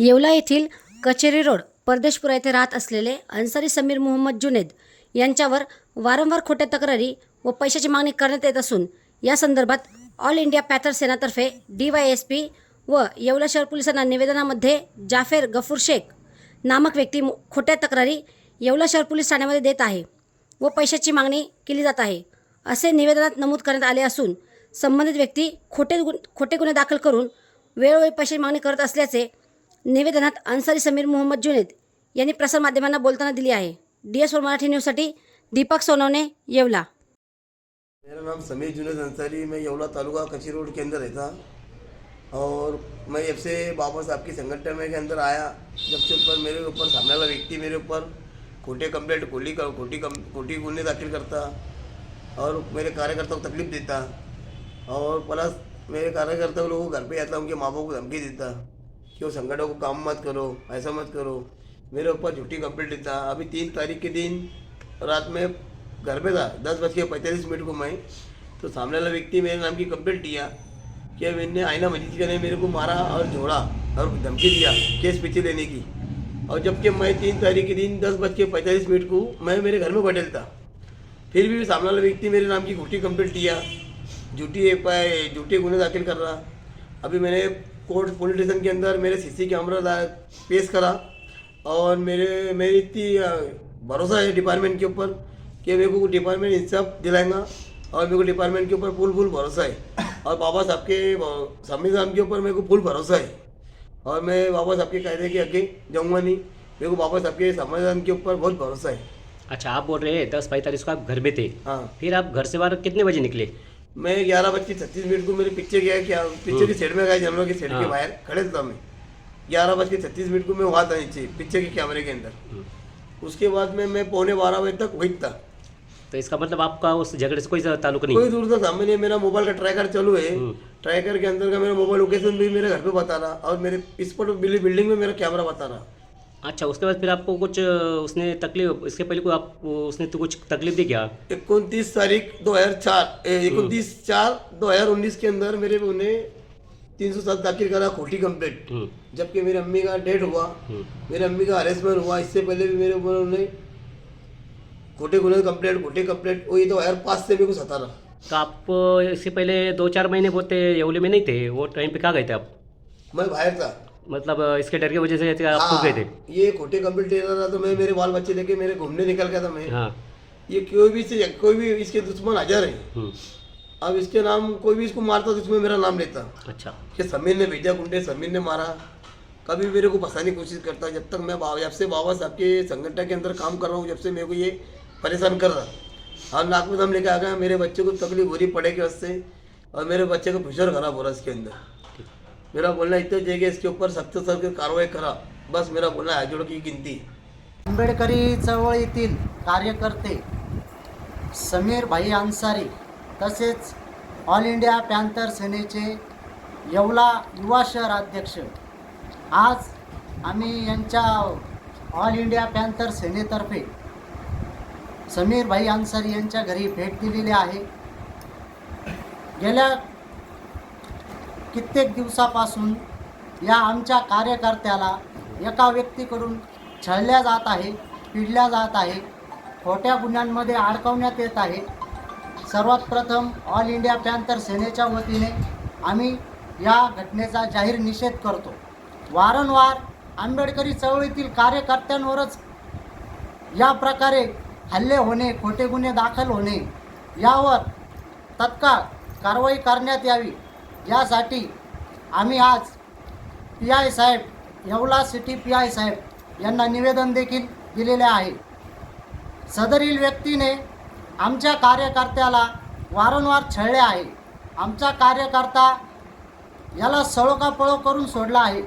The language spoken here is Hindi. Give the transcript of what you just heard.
येवला येथील कचेरी रोड परदेशपुरा येथे राहत असलेले अन्सारी समीर मोहम्मद जुनेद यांच्यावर वारंवार खोट्या तक्रारी व पैशाची मागणी करण्यात येत असून या संदर्भात ऑल इंडिया पॅथर सेनातर्फे डी वाय एस पी व येवला शहर पोलिसांना निवेदनामध्ये जाफेर गफूर शेख नामक व्यक्ती खोट्या तक्रारी येवला शहर पोलीस ठाण्यामध्ये देत आहे व पैशाची मागणी केली जात आहे असे निवेदनात नमूद करण्यात आले असून संबंधित व्यक्ती खोटे गुन खोटे गुन्हे दाखल करून वेळोवेळी पैशाची मागणी करत असल्याचे निवेदनात अन्सारी समीर मोहम्मद जुनेद यांनी प्रसारमाध्यमांना बोलताना दिली आहे. डी एस मराठी न्यूजसाठी दीपक सोनवणे, येवला. मेरा नाम समीर जुनेद अंसारी मैं येवला तालुका कच्ची रोड के अंदर रहता और मैं जब से बाबा साहब की संगठन में के अंदर आया, जब से ऊपर मेरे ऊपर सामने वाला व्यक्ति मेरे ऊपर खोटे कंप्लेंट खोली कर खोटी कम, खोटी गुन्हे दाखिल करता और मेरे कार्यकर्ता को तकलीफ़ देता और प्लस मेरे कार्यकर्ता लोगों को घर पे आता उनके माँ बाप को धमकी देता। कि वो संगठन को काम मत करो, ऐसा मत करो। मेरे ऊपर झूठी कंप्लेंट देता अभी तीन तारीख के दिन रात में घर पे था। दस बज के पैंतालीस मिनट को मैं तो सामने वाला व्यक्ति मेरे नाम की कंप्लेंट दिया कि मैंने आईना मजीद ने मेरे को मारा और जोड़ा और धमकी दिया केस पीछे लेने की। और जबकि मैं तीन तारीख के दिन दस बज के पैंतालीस मिनट को मैं मेरे घर में बैठल था। फिर भी सामने वाला व्यक्ति मेरे नाम की झूठी कंप्लेंट दिया झूठी एफ़ आई झूठे गुने दाखिल कर रहा। अभी मैंने कोर्ट पुलिस स्टेशन के अंदर मेरे सीसी कैमरा पेश करा और मेरे मेरी इतनी भरोसा है डिपार्टमेंट के ऊपर कि मेरे को डिपार्टमेंट इंसाफ दिलाएगा और मेरे को डिपार्टमेंट के ऊपर फुल फुल भरोसा है। और बाबा साहब के अ, संविधान के ऊपर मेरे को फुल भरोसा है। और मैं बाबा साहब के कायदे के आगे जाऊँगा नहीं। मेरे को बाबा साहब के संविधान के ऊपर बहुत भरोसा है। अच्छा आप बोल रहे हैं दस पैंतालीस को आप घर में थे। हाँ। फिर आप घर से बाहर कितने बजे निकले? मैं ग्यारह बज के छत्तीस मिनट को मेरे पिक्चर गया क्या पिक्चर की साइड में गया जानवर की के हाँ। बाहर खड़े था मैं ग्यारह बज के छत्तीस मिनट को मैं वहाँ था नीचे पिक्चर के कैमरे के अंदर हम्म। उसके बाद में मैं पौने बारह बजे तक वही था तो इसका मतलब आपका उस झगड़े से कोई ताल्लुक नहीं कोई दूर था सामने मेरा मोबाइल का ट्रैकर चालू है। ट्रैकर के अंदर का मेरा मोबाइल लोकेशन भी मेरे घर पे बता रहा और मेरे इस पर बिल्डिंग में मेरा कैमरा बता रहा अच्छा उसके बाद फिर आपको कुछ उसने तकलीफ़ इसके पहले कोई आप उसने तो कुछ तकलीफ़ दी क्या? इकतीस तारीख दो हज़ार चार इकतीस चार दो हज़ार उन्नीस के अंदर मेरे उन्हें तीन सौ सात दाखिल करा खोटी कंप्लेंट। हम्म, जबकि मेरी अम्मी का डेथ हुआ। हम्म, मेरे अम्मी का हरेसमेंट हुआ इससे पहले भी मेरे ऊपर उन्होंने खोटे गुने कंप्लेंट खोटे कंप्लेंट वही दो हज़ार पास से मेरे को सता रहा तो आप इससे पहले दो चार महीने बोलते येवले में नहीं थे? वो टाइम पे कहाँ गए थे आप? मैं बाहर था। मतलब इसके डर की वजह से आप हाँ, गए थे। ये खोटे कंप्लेंट दे था तो मैं मेरे बाल बच्चे लेके मेरे घूमने निकल गया था मैं। हाँ। ये कोई भी से कोई भी इसके दुश्मन हज़ार है। हम्म, अब इसके नाम कोई भी इसको मारता तो इसमें मेरा नाम लेता। अच्छा। कि समीर ने भेजा गुंडे समीर ने मारा। कभी मेरे को फंसाने की कोशिश करता जब तक मैं जब से बाबा साहब के संगठन के अंदर काम कर रहा हूँ जब से मेरे को ये परेशान कर रहा। हम नाक में दम लेके आ गए मेरे बच्चे को तकलीफ़ हो रही पड़ेगी उससे और मेरे बच्चे का फ्यूचर खराब हो रहा है इसके अंदर। मेरा बोलना इतना जगह इसके ऊपर सख्त सख्त कार्रवाई करा। बस मेरा बोलना है जोड़ की गिनती। आंबेडकरी चळवळीतील कार्यकर्ते समीर भाई अन्सारी तसेच ऑल इंडिया पॅन्थर सेनेचे येवला युवा शहर अध्यक्ष। आज आम्ही यांच्या ऑल इंडिया पॅन्थर सेनेतर्फे समीर भाई अन्सारी यांच्या घरी भेट दिलेली आहे। गेल्या कित्येक दिवसापासून या आमच्या कार्यकर्त्याला एका व्यक्तीकडून छळल्या जात आहे पिडल्या जात आहे खोट्या गुन्ह्यांमध्ये अडकवण्यात येत आहे. सर्वात प्रथम ऑल इंडिया पॅन्थर सेनेच्या वतीने आम्ही या घटनेचा जाहीर निषेध करतो. वारंवार आंबेडकरी चळवळीतील कार्यकर्त्यांवरच या प्रकारे हल्ले होणे खोटे गुन्हे दाखल होणे यावर तत्काळ कारवाई करण्यात यावी. यासाठी आम्ही आज पी आय साहेब येवला सिटी पी आय साहेब यांना निवेदन देखील दिलेले आहे. सदरील व्यक्तीने आमच्या कार्यकर्त्याला वारंवार छळले आहे. आमचा कार्यकर्ता याला सळोकापळो करून सोडला आहे.